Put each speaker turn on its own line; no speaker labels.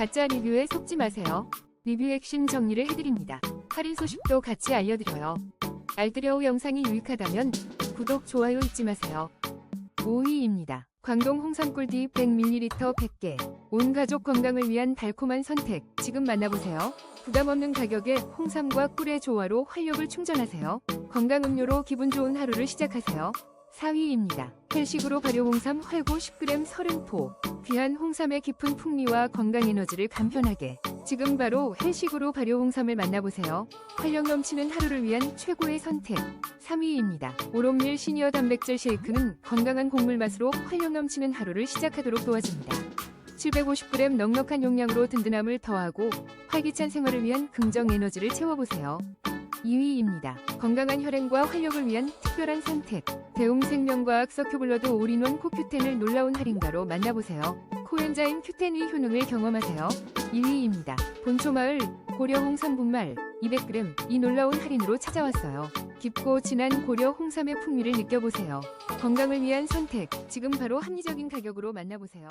가짜 리뷰에 속지 마세요. 리뷰 핵심 정리를 해드립니다. 할인 소식도 같이 알려드려요. 알뜰여우 영상이 유익하다면 구독, 좋아요 잊지 마세요. 5위입니다. 광동 홍삼꿀디 100ml 100개. 온 가족 건강을 위한 달콤한 선택. 지금 만나보세요. 부담 없는 가격에 홍삼과 꿀의 조화로 활력을 충전하세요. 건강 음료로 기분 좋은 하루를 시작하세요. 4위입니다. 헬식으로 발효 홍삼 활고 10g 30포. 귀한 홍삼의 깊은 풍미와 건강 에너지를 간편하게. 지금 바로 헬식으로 발효 홍삼을 만나보세요. 활력 넘치는 하루를 위한 최고의 선택. 3위입니다. 오롯밀 시니어 단백질 쉐이크는 건강한 곡물 맛으로 활력 넘치는 하루를 시작하도록 도와줍니다. 750g 넉넉한 용량으로 든든함을 더하고 활기찬 생활을 위한 긍정 에너지를 채워보세요. 2위입니다. 건강한 혈행과 활력을 위한 특별한 선택. 대웅생명과학 서큐블러드 올인원 코큐텐을 놀라운 할인가로 만나보세요. 코엔자임 큐텐의 효능을 경험하세요. 1위입니다. 본초마을 고려 홍삼 분말 200g 이 놀라운 할인으로 찾아왔어요. 깊고 진한 고려 홍삼의 풍미를 느껴보세요. 건강을 위한 선택, 지금 바로 합리적인 가격으로 만나보세요.